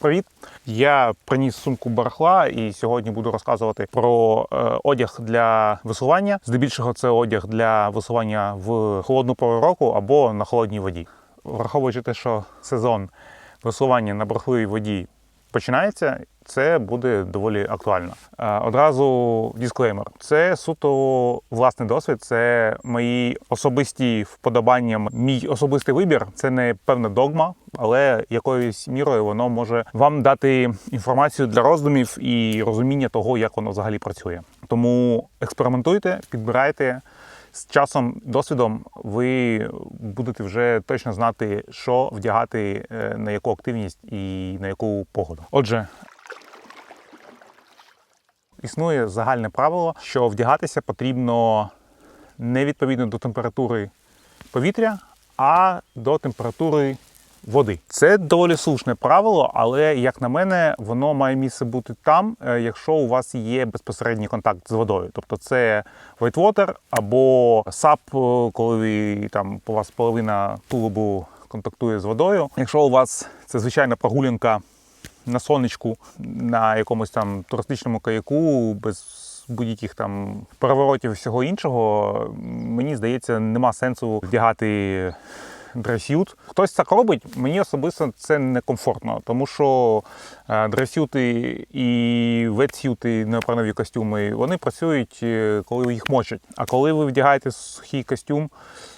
Привіт! Я приніс сумку барахла і сьогодні буду розказувати про е, одяг для висування. Здебільшого це одяг для висування в холодну пору року або на холодній воді. Враховуючи те, що сезон висування на барахливій воді починається, це буде доволі актуально. Е, Одразу дисклеймер: це суто власний досвід, це мої особисті вподобання, мій особистий вибір. Це не певна догма, але якоюсь мірою воно може вам дати інформацію для роздумів і розуміння того, як воно взагалі працює. Тому експериментуйте, підбирайте. З часом, досвідом, ви будете вже точно знати, що вдягати е, на яку активність і на яку погоду. Отже, існує загальне правило, що вдягатися потрібно не відповідно до температури повітря, а до температури води. Це доволі слушне правило, але як на мене, воно має місце бути там, е, якщо у вас є безпосередній контакт з водою. Тобто це whitewater або сап, е, коли там у вас половина тулубу контактує з водою. Якщо у вас це звичайна прогулянка на сонечку, на якомусь там туристичному каяку, без будь-яких там переворотів і всього іншого, мені здається, нема сенсу вдягати дресют. Хтось так робить, мені особисто це некомфортно, тому що е, дресюти і ветсюти, неопренові костюми, вони працюють, е, коли їх мочать. А коли ви вдягаєте сухий костюм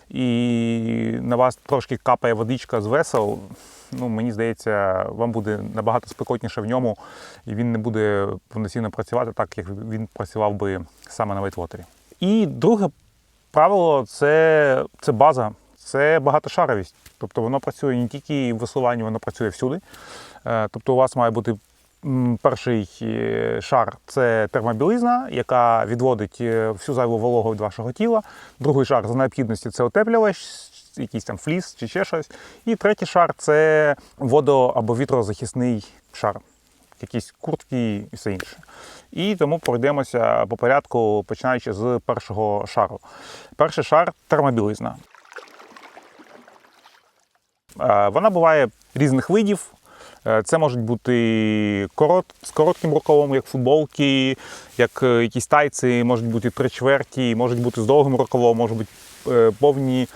і на вас трошки капає водичка з весел, ну мені здається, вам буде набагато спекотніше в ньому, і він не буде повноцінно працювати так, як він працював би саме на вейтвотері. І друге правило це, це база, це багатошаровість. Тобто воно працює не тільки в веслуванні, воно працює всюди. Е, Тобто у вас має бути перший е, шар це термобілизна, яка відводить е, всю зайву вологу від вашого тіла. Другий шар за необхідності це утеплювач, якийсь там фліс чи ще щось. І третій шар це водо- або вітрозахисний шар, якісь куртки і все інше. І тому пройдемося по порядку, починаючи з першого шару. Перший шар термобілизна. Е, Вона буває різних видів. Е, Це можуть бути корот, з коротким рукавом, як футболки, як е, якісь тайці, можуть бути три чверті, можуть бути з довгим рукавом, можуть бути повні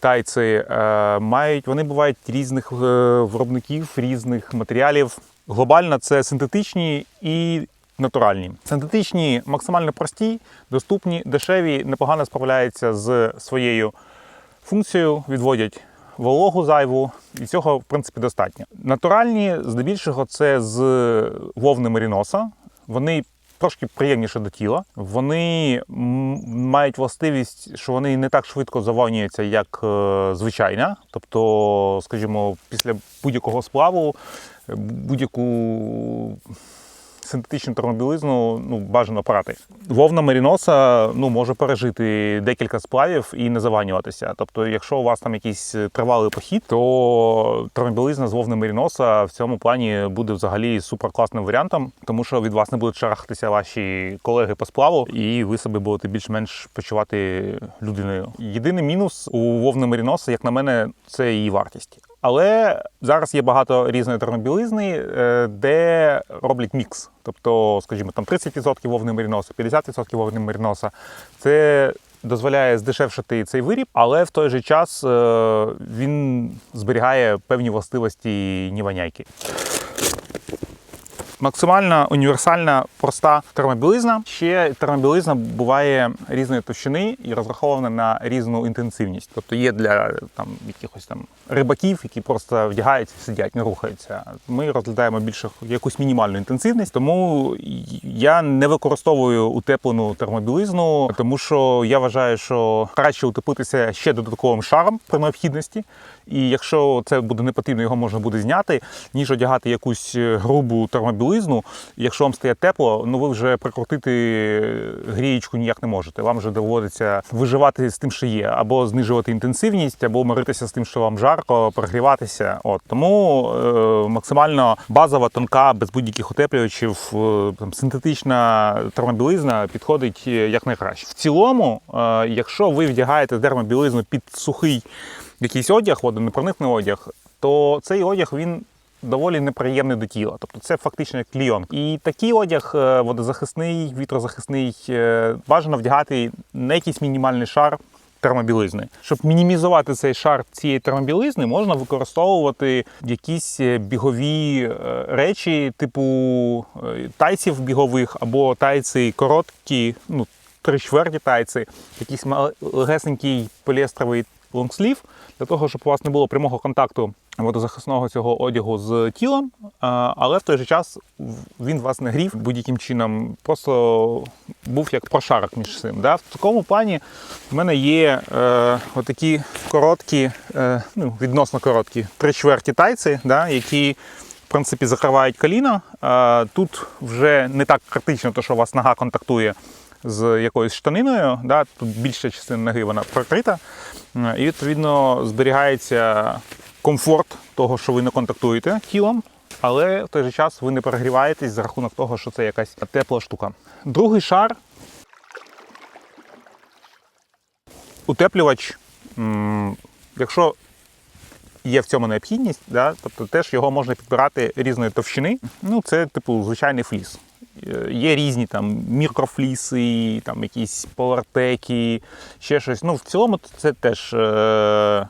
тайці. Е, Мають, вони бувають різних е, виробників, різних матеріалів. Глобально це синтетичні і натуральні. Синтетичні максимально прості, доступні, дешеві, непогано справляються з своєю функцією, відводять вологу зайву, і цього, в принципі, достатньо. Натуральні, здебільшого, це з вовни меріноса. Вони трошки приємніше до тіла. Вони мають властивість, що вони не так швидко завонюються, як е, звичайна. Тобто, скажімо, після будь-якого сплаву е, будь-яку синтетичну термобілизну ну, бажано прати. Вовна меріноса ну, може пережити декілька сплавів і не заванюватися. Тобто, якщо у вас там якийсь тривалий похід, то термобілизна з вовни меріноса в цьому плані буде взагалі суперкласним варіантом, тому що від вас не будуть шарахатися ваші колеги по сплаву, і ви себе будете більш-менш почувати людиною. Єдиний мінус у вовни меріноса, як на мене, це її вартість. Але зараз є багато різної термобілизни, е, де роблять мікс. Тобто, скажімо, там 30% вовни маріноса, 50% вовни маріноса. Це дозволяє здешевшити цей виріб, але в той же час е, він зберігає певні властивості ніваняйки. Максимально універсальна, проста термобілизна. Ще термобілизна буває різної товщини і розрахована на різну інтенсивність. Тобто є для там якихось там рибаків, які просто вдягаються, сидять, не рухаються. Ми розглядаємо більше якусь мінімальну інтенсивність, тому я не використовую утеплену термобілизну, тому що я вважаю, що краще утеплитися ще додатковим шаром при необхідності. І якщо це буде не потрібно, його можна буде зняти, ніж одягати якусь грубу термобілизну. Якщо вам стає тепло, ну ви вже прикрутити грієчку ніяк не можете. Вам вже доводиться виживати з тим, що є, або знижувати інтенсивність, або миритися з тим, що вам жарко, прогріватися. От тому е, максимально базова, тонка, без будь-яких утеплювачів, е, там, синтетична термобілизна підходить е, якнайкраще. В цілому, е, якщо ви вдягаєте термобілизну під сухий якийсь одяг, водонепроникний одяг, то цей одяг він доволі неприємний до тіла. Тобто це фактично клійон. І такий одяг е, водозахисний, вітрозахисний, е, бажано вдягати на якийсь мінімальний шар. Термобілизни. Щоб мінімізувати цей шар цієї термобілизни, можна використовувати якісь е, бігові речі, типу тайців бігових або тайці короткі, ну, три чверті тайці, якийсь легесенький поліестровий лонгслів, для того, щоб у вас не було прямого контакту водозахисного цього одягу з тілом, але в той же час він вас не грів будь-яким чином, просто був як прошарок між цим. Да? В такому плані в мене є е, отакі короткі, е, ну, відносно короткі, три чверті тайці, да, які в принципі закривають коліна. Тут вже не так критично, то, що у вас нога контактує з якоюсь штаниною, да, тут більша частина ноги вона прикрита, Е, і відповідно зберігається комфорт того, що ви не контактуєте тілом, але в той же час ви не перегріваєтесь за рахунок того, що це якась тепла штука. Другий шар утеплювач, якщо є в цьому необхідність, да, тобто теж його можна підбирати різної товщини. Ну, це типу звичайний фліс. Е, Є різні там мікрофліси, там якісь полартеки, ще щось. Ну, в цілому це теж е,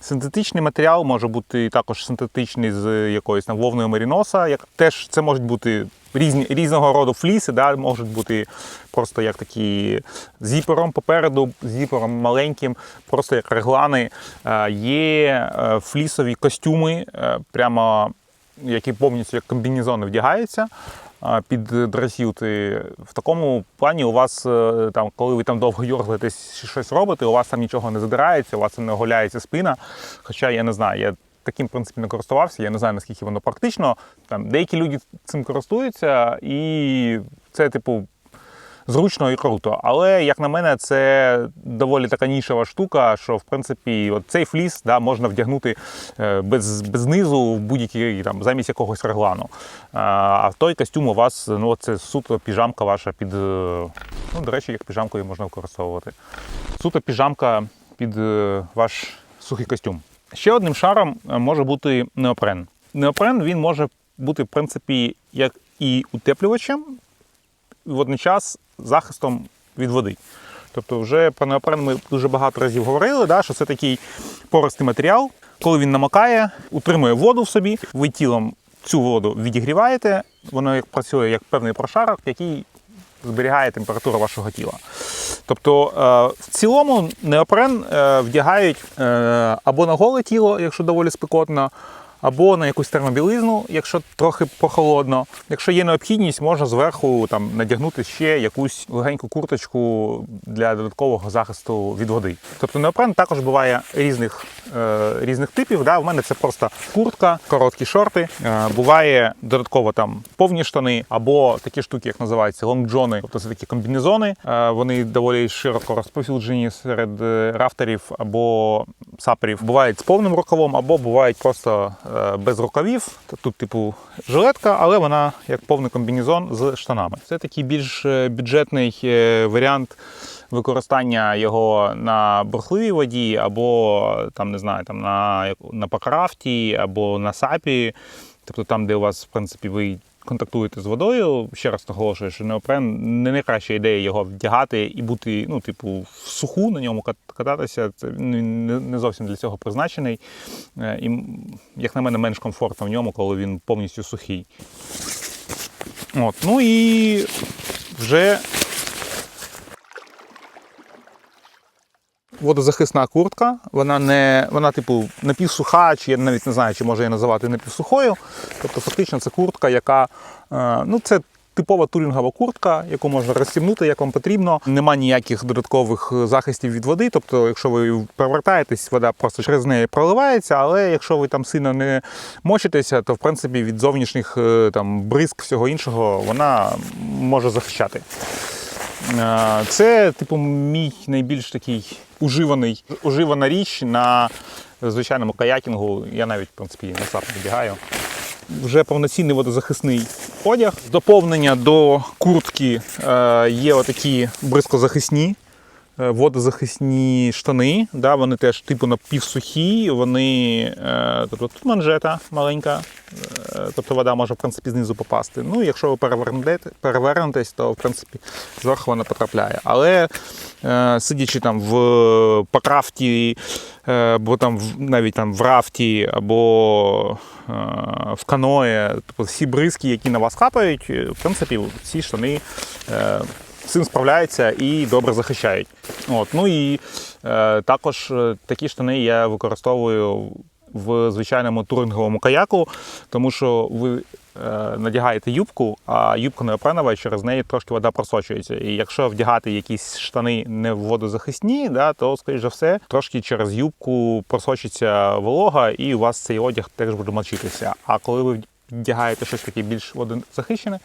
синтетичний матеріал, може бути також синтетичний з якоїсь там вовною меріноса. Як теж це можуть бути різні, різного роду фліси, да, можуть бути просто як такі зіпером попереду, зіпером маленьким, просто як реглани. Е, Є е, флісові костюми, е, прямо які повністю як комбінезони вдягаються а, під дресюти. В такому плані у вас, е, там, коли ви там довго йоргаєтесь щось робите, у вас там нічого не задирається, у вас не оголяється спина. Хоча я не знаю, я таким в принципі не користувався, я не знаю, наскільки воно практично. Там, деякі люди цим користуються, і це, типу, зручно і круто. Але, як на мене, це доволі така нішева штука, що в принципі от цей фліс да, можна вдягнути е, без, без низу в будь-який там замість якогось реглану. А, той костюм у вас ну, це суто піжамка ваша під. е, Ну, до речі, як піжамкою можна використовувати. Суто піжамка під е, ваш сухий костюм. Ще одним шаром може бути неопрен. Неопрен він може бути, в принципі, як і утеплювачем, водночас захистом від води. Тобто, вже про неопрен ми дуже багато разів говорили, да, що це такий пористий матеріал. Коли він намокає, утримує воду в собі, ви тілом цю воду відігріваєте, воно як працює як певний прошарок, який зберігає температуру вашого тіла. Тобто, е, в цілому неопрен е, вдягають е, або на голе тіло, якщо доволі спекотно, або на якусь термобілизну, якщо трохи прохолодно. Якщо є необхідність, можна зверху там надягнути ще якусь легеньку курточку для додаткового захисту від води. Тобто неопрен також буває різних, е, різних типів. Да? У мене це просто куртка, короткі шорти. Е, буває додатково там повні штани, або такі штуки, як називаються лонгджони, тобто це такі комбінезони. Е, вони доволі широко розповсюджені серед е, рафтерів або саперів. Бувають з повним рукавом, або бувають просто без рукавів. Тут, типу, жилетка, але вона як повний комбінезон з штанами. Це такий більш е, бюджетний е, варіант використання його на бурхливій воді, або там не знаю, там на, на покрафті, або на сапі. Тобто там, де у вас, в принципі, ви контактуєте з водою, ще раз наголошую, що неопрен не найкраща ідея його вдягати і бути, ну, типу, в суху на ньому кататися. Це не, зовсім для цього призначений. Е, І, як на мене, менш комфортно в ньому, коли він повністю сухий. От, ну і вже водозахисна куртка. Вона не вона, типу, напівсуха, чи я навіть не знаю, чи може її називати напівсухою. Тобто, фактично, це куртка, яка е, ну, це. Типова турінгова куртка, яку можна розстібнути, як вам потрібно. Нема ніяких додаткових захистів від води. Тобто, якщо ви перевертаєтесь, вода просто через неї проливається. Але якщо ви там сильно не мочитеся, то в принципі від зовнішніх е, там бризк всього іншого вона може захищати. Е, Це, типу, мій найбільш такий уживаний, уживана річ на звичайному каякінгу. Я навіть, в принципі, на сап вдягаю. Вже повноцінний водозахисний одяг. Доповнення до куртки е, є отакі бризкозахисні водозахисні штани. Да, вони теж типу напівсухі, вони, е, тобто тут манжета маленька, е, тобто вода може в принципі знизу попасти. Ну, якщо ви перевернете, перевернетесь, то в принципі зверху вона потрапляє. Але е, сидячи там в покрафті, е, або там навіть там в рафті, або е, в каное, тобто всі бризки, які на вас капають, е, в принципі, ці штани. Цим справляються і добре захищають. От, ну і е, також е, такі штани я використовую в звичайному туринговому каяку, тому що ви е, надягаєте юбку, а юбка неопренова, через неї трошки вода просочується. І якщо вдягати якісь штани не водозахисні, да, то, скоріш за все, трошки через юбку просочиться волога, і у вас цей одяг теж буде мочитися. А коли ви вдягаєте щось таке більш водозахищене,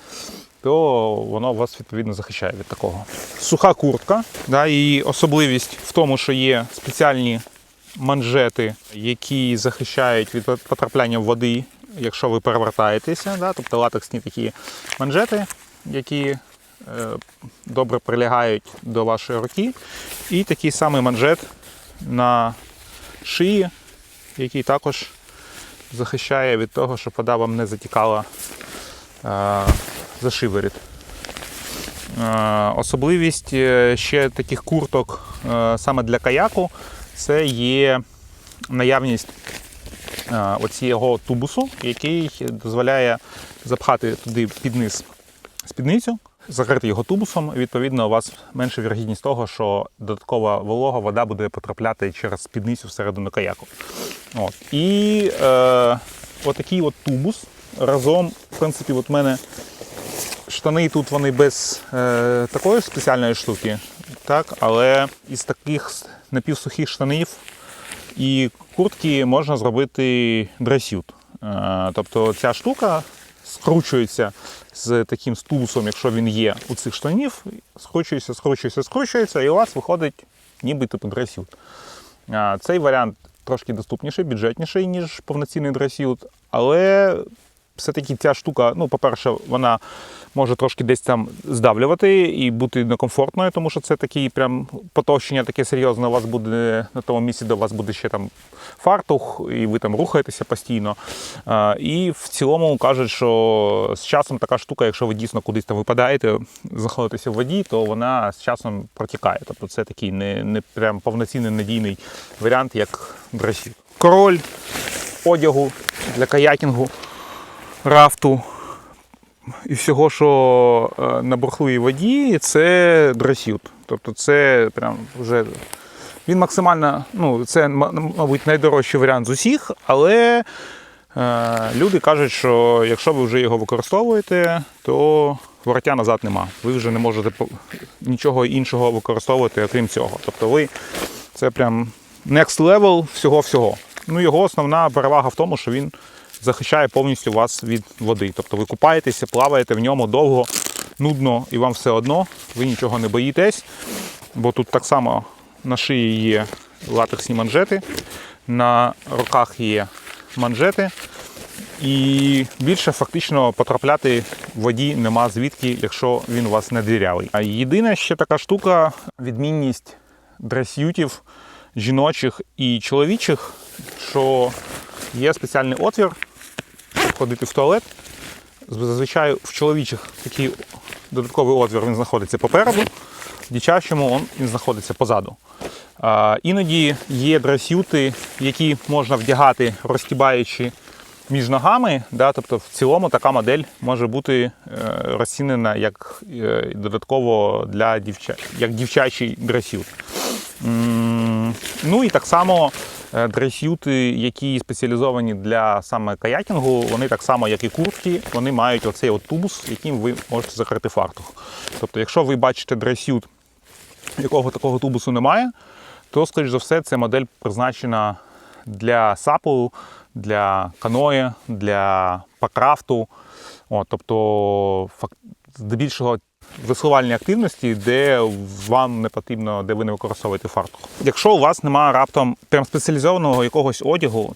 то воно вас відповідно захищає від такого. Суха куртка, да, і особливість в тому, що є спеціальні манжети, які захищають від потрапляння води, якщо ви перевертаєтеся, да, тобто латексні такі манжети, які е, добре прилягають до вашої руки. І такий самий манжет на шиї, який також захищає від того, щоб вода вам не затікала за шиворіт. Е, Особливість е, ще таких курток е, саме для каяку це є наявність е, оцього тубусу, який дозволяє запхати туди під низ спідницю, закрити його тубусом. Відповідно, у вас менша вірогідність того, що додаткова волога вода буде потрапляти через спідницю всередину каяку. От. І е, отакий от тубус разом, в принципі, от мене штани тут вони без е, такої спеціальної штуки, так, але із таких напівсухих штанів і куртки можна зробити дресют. Е, тобто ця штука скручується з таким стулусом, якщо він є у цих штанів, скручується, скручується, скручується, і у вас виходить ніби типу дресют. А, Цей варіант трошки доступніший, бюджетніший, ніж повноцінний дресют, але все-таки ця штука, ну, по-перше, вона може трошки десь там здавлювати і бути некомфортною, тому що це такий прям потовщення таке серйозне. У вас буде на тому місці, де у вас буде ще там фартух, і ви там рухаєтеся постійно. А, І в цілому кажуть, що з часом така штука, якщо ви дійсно кудись там випадаєте, знаходитеся в воді, то вона з часом протікає. Тобто це такий не, не прям повноцінний надійний варіант, як дресіт. Король одягу для каякінгу, рафту і всього, що е, на бурхливій воді, це дресют. Тобто це прям вже. Він максимально, ну, це, мабуть, найдорожчий варіант з усіх, але е, люди кажуть, що якщо ви вже його використовуєте, то вороття назад нема. Ви вже не можете нічого іншого використовувати, окрім цього. Тобто ви це прям next level всього-всього. Ну, його основна перевага в тому, що він захищає повністю вас від води. Тобто ви купаєтеся, плаваєте в ньому довго, нудно і вам все одно, ви нічого не боїтесь, бо тут так само на шиї є латексні манжети, на руках є манжети. І більше фактично потрапляти в воді нема звідки, якщо він у вас не дірявий. А єдина ще така штука, відмінність дресютів жіночих і чоловічих, що є спеціальний отвір, ходити в туалет. Зазвичай в чоловічих такий додатковий отвір він знаходиться попереду, в дівчачому він- знаходиться позаду. Іноді є дресюти, які можна вдягати, розтібаючи між ногами. Да, тобто в цілому така модель може бути е, розцінена як е, додатково для дівча... як дівчачий дресют. Ну і так само дресюти, які спеціалізовані для саме каякінгу, вони так само, як і куртки, вони мають оцей от тубус, яким ви можете закрити фартух. Тобто, якщо ви бачите дресют, якого такого тубусу немає, то, скоріш за все, це модель призначена для сапу, для каное, для пакрафту. От, тобто, здебільшого веслувальні активності, де вам не потрібно, де ви не використовуєте фартух. Якщо у вас немає раптом прям спеціалізованого якогось одягу,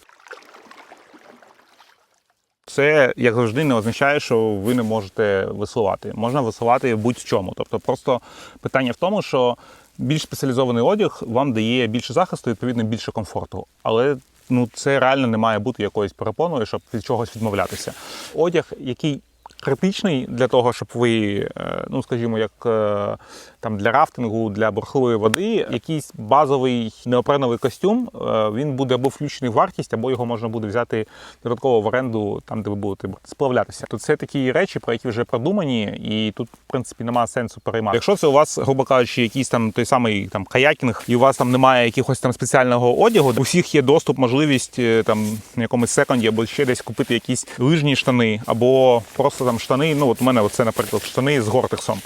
це, як завжди, не означає, що ви не можете веслувати. Можна веслувати будь-в чому. Тобто, просто питання в тому, що більш спеціалізований одяг вам дає більше захисту, відповідно більше комфорту. Але ну це реально не має бути якоюсь перепоною, щоб від чогось відмовлятися. Одяг, який критичний для того, щоб ви, е, ну скажімо, як е, там для рафтингу, для бурхливої води, якийсь базовий неопреновий костюм, е, він буде або включений в вартість, або його можна буде взяти додатково в оренду, там де ви будете сплавлятися. То це такі речі, про які вже продумані, і тут, в принципі, немає сенсу переймати. Якщо це у вас, грубо кажучи, якийсь там той самий там каякінг, і у вас там немає якогось там спеціального одягу, у всіх є доступ, можливість е, там на якомусь секонді або ще десь купити якісь лижні штани, або просто там штани. Ну от у мене це, наприклад, штани з гортексом.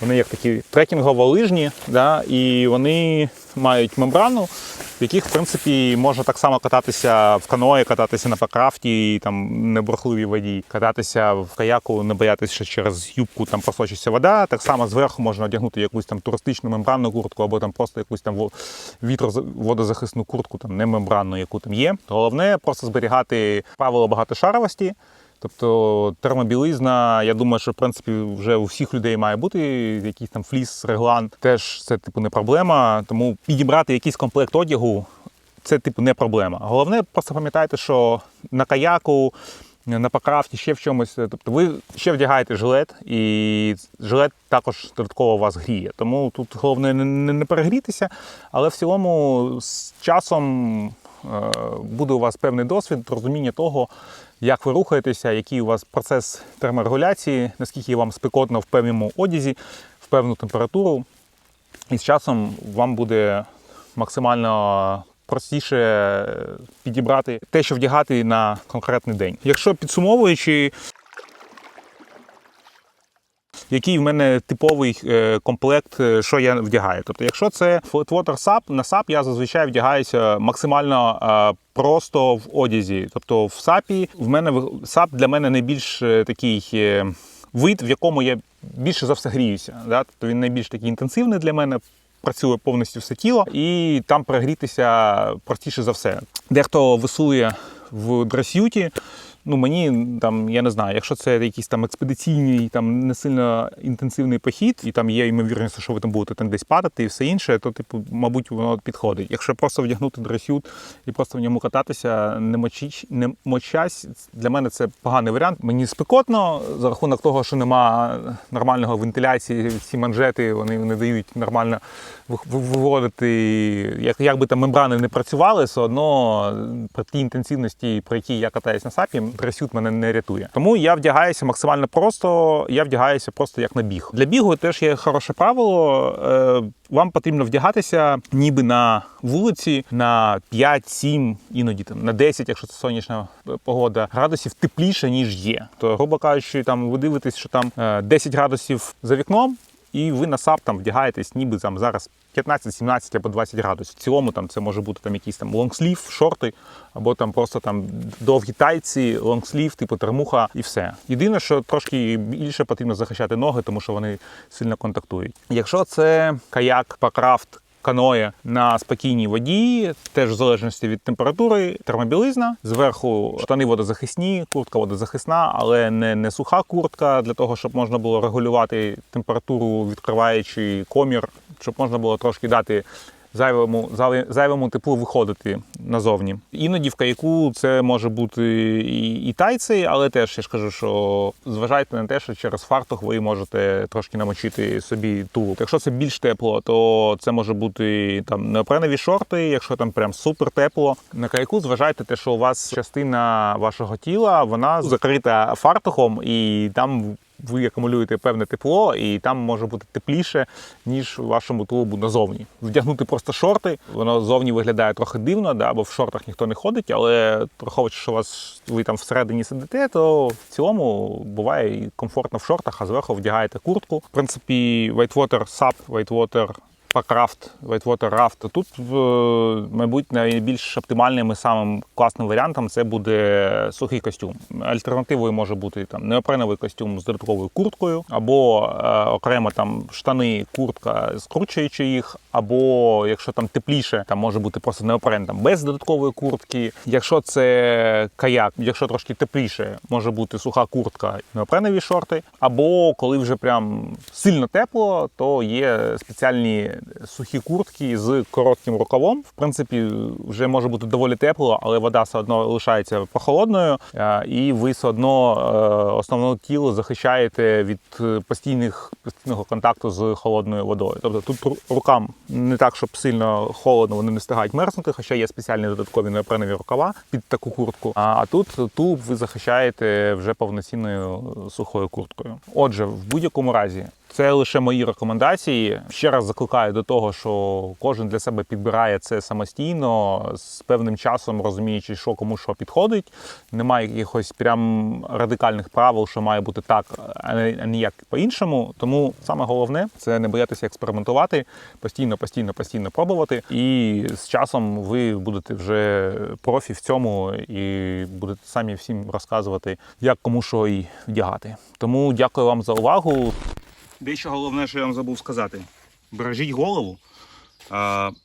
Вони як такі трекінгово-лижні, да, і вони мають мембрану, в яких, в принципі, можна так само кататися в каної, кататися на пакрафті, там небрехливій воді, кататися в каяку, не боятися, через юбку там просочиться вода. Так само зверху можна одягнути якусь там туристичну мембранну куртку, або там просто якусь там во- вітрозахисну куртку, там не мембранну, яку там є. Головне просто зберігати правило багатошаровості. Тобто термобілизна, я думаю, що в принципі вже у всіх людей має бути якийсь там фліс, реглан. Теж це типу не проблема. Тому підібрати якийсь комплект одягу це типу не проблема. Головне, просто пам'ятайте, що на каяку, на покрафті, ще в чомусь. Тобто ви ще вдягаєте жилет, і жилет також додатково вас гріє. Тому тут головне не, перегрітися, але в цілому з часом е, буде у вас певний досвід, розуміння того, як ви рухаєтеся, який у вас процес терморегуляції, наскільки вам спекотно в певному одязі, в певну температуру. І з часом вам буде максимально простіше підібрати те, що вдягати на конкретний день. Якщо підсумовуючи, який в мене типовий е, комплект, е, що я вдягаю. Тобто, якщо це Flatwater SAP, на SAP я зазвичай вдягаюся максимально е, просто в одязі. Тобто в SAP в мене SAP для мене найбільш такий вид, в якому я більше за все гріюся. Да? Тобто він найбільш такий інтенсивний для мене. Працює повністю все тіло, і там прогрітися простіше за все. Дехто висує в дресюті. Ну мені там, я не знаю, якщо це якийсь там експедиційний, там не сильно інтенсивний похід, і там є ймовірність, що ви там будете там десь падати і все інше, то типу, мабуть, воно підходить. Якщо просто вдягнути дресют і просто в ньому кататися, не мочіч, не мочась, для мене це поганий варіант. Мені спекотно за рахунок того, що нема нормального вентиляції, ці манжети вони не дають нормально виводити, як, як би там мембрани не працювали, все одно при тій інтенсивності, при якій я катаюсь на сапі, дресют мене не рятує. Тому я вдягаюся максимально просто, я вдягаюся просто як на біг. Для бігу теж є хороше правило. Е, вам потрібно вдягатися ніби на вулиці на 5-7, іноді там на 10, якщо це сонячна е, погода, градусів тепліше, ніж є. То, грубо кажучи, там ви дивитесь, що там е, 10 градусів за вікном, і ви на сап там вдягаєтесь, ніби там зараз 15, 17 або 20 градусів. В цілому там це може бути там якісь там лонгслів, шорти, або там просто там довгі тайці, лонгслів, типу термуха і все. Єдине, що трошки більше потрібно захищати ноги, тому що вони сильно контактують. Якщо це каяк, пакрафт, каное на спокійній воді, теж в залежності від температури, термобілизна. Зверху штани водозахисні, куртка водозахисна, але не, не суха куртка для того, щоб можна було регулювати температуру, відкриваючи комір, щоб можна було трошки дати. Зайвому зайвому теплу виходити назовні. Іноді в каяку це може бути і, і тайці, але теж я ж кажу, що зважайте на те, що через фартух ви можете трошки намочити собі тулуб. Якщо це більш тепло, то це може бути там неопренові шорти. Якщо там прям супер тепло. На каяку зважайте те, що у вас частина вашого тіла вона закрита фартухом, і там ви акумулюєте певне тепло, і там може бути тепліше, ніж в вашому тулубу назовні. Вдягнути просто шорти, воно зовні виглядає трохи дивно, да, бо в шортах ніхто не ходить, але враховуючи, що вас ви там всередині сидите, то в цілому буває і комфортно в шортах, а зверху вдягаєте куртку. В принципі, Whitewater SAP, Whitewater Пакрафт, Whitewater Raft. Тут, мабуть, найбільш оптимальним і самим класним варіантом це буде сухий костюм. Альтернативою може бути там неопреновий костюм з додатковою курткою, або е, окремо там штани, куртка, скручуючи їх, або якщо там тепліше, там може бути просто неопрен там без додаткової куртки. Якщо це каяк, якщо трошки тепліше, може бути суха куртка, неопренові шорти. Або коли вже прям сильно тепло, то є спеціальні сухі куртки з коротким рукавом. В принципі, вже може бути доволі тепло, але вода все одно лишається прохолодною, е, і ви все одно е, основне тіло захищаєте від е, постійних постійного контакту з холодною водою. Тобто тут рукам не так, щоб сильно холодно, вони не встигають мерзнути, хоча є спеціальні додаткові неопренові рукава під таку куртку. А, тут тулуб ви захищаєте вже повноцінною сухою курткою. Отже, в будь-якому разі. Це лише мої рекомендації. Ще раз закликаю до того, що кожен для себе підбирає це самостійно, з певним часом розуміючи, що кому що підходить. Немає якихось прям радикальних правил, що має бути так, а не- ніяк по-іншому. Тому саме головне це не боятися експериментувати, постійно, постійно, постійно пробувати. І з часом ви будете вже профі в цьому і будете самі всім розказувати, як кому що і вдягати. Тому дякую вам за увагу. Дещо головне, що я вам забув сказати: бережіть голову.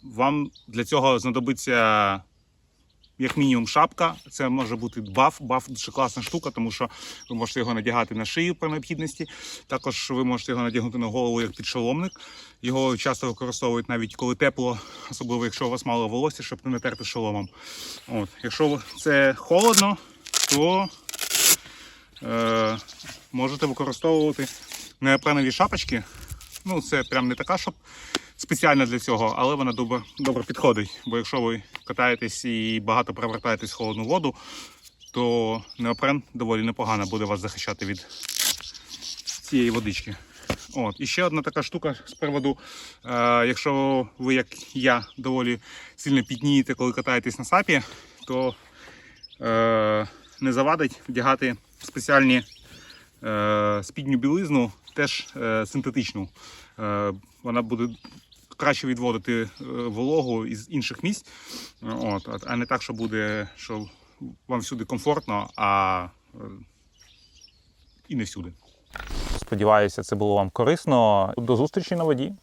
Вам для цього знадобиться як мінімум шапка. Це може бути баф. Баф дуже класна штука, тому що ви можете його надягати на шию при необхідності. Також ви можете його надягнути на голову як підшоломник. Його часто використовують навіть коли тепло, особливо якщо у вас мало волосся, щоб не натерти шоломом. От. Якщо це холодно, то е, можете використовувати неопренові шапочки. Ну, це прям не така, щоб спеціальна для цього, але вона добре, добре підходить. Бо якщо ви катаєтесь і багато привертаєтесь в холодну воду, то неопрен доволі непогано буде вас захищати від цієї водички. От. І ще одна така штука з приводу, е, якщо ви, як я, доволі сильно пітнієте, коли катаєтесь на сапі, то е, не завадить вдягати спеціальні е, спідню білизну, теж е, синтетичну. Е, вона буде краще відводити е, вологу із інших місць, от, а- не так, що буде, що вам всюди комфортно, а і не всюди. Сподіваюся, це було вам корисно. До зустрічі на воді.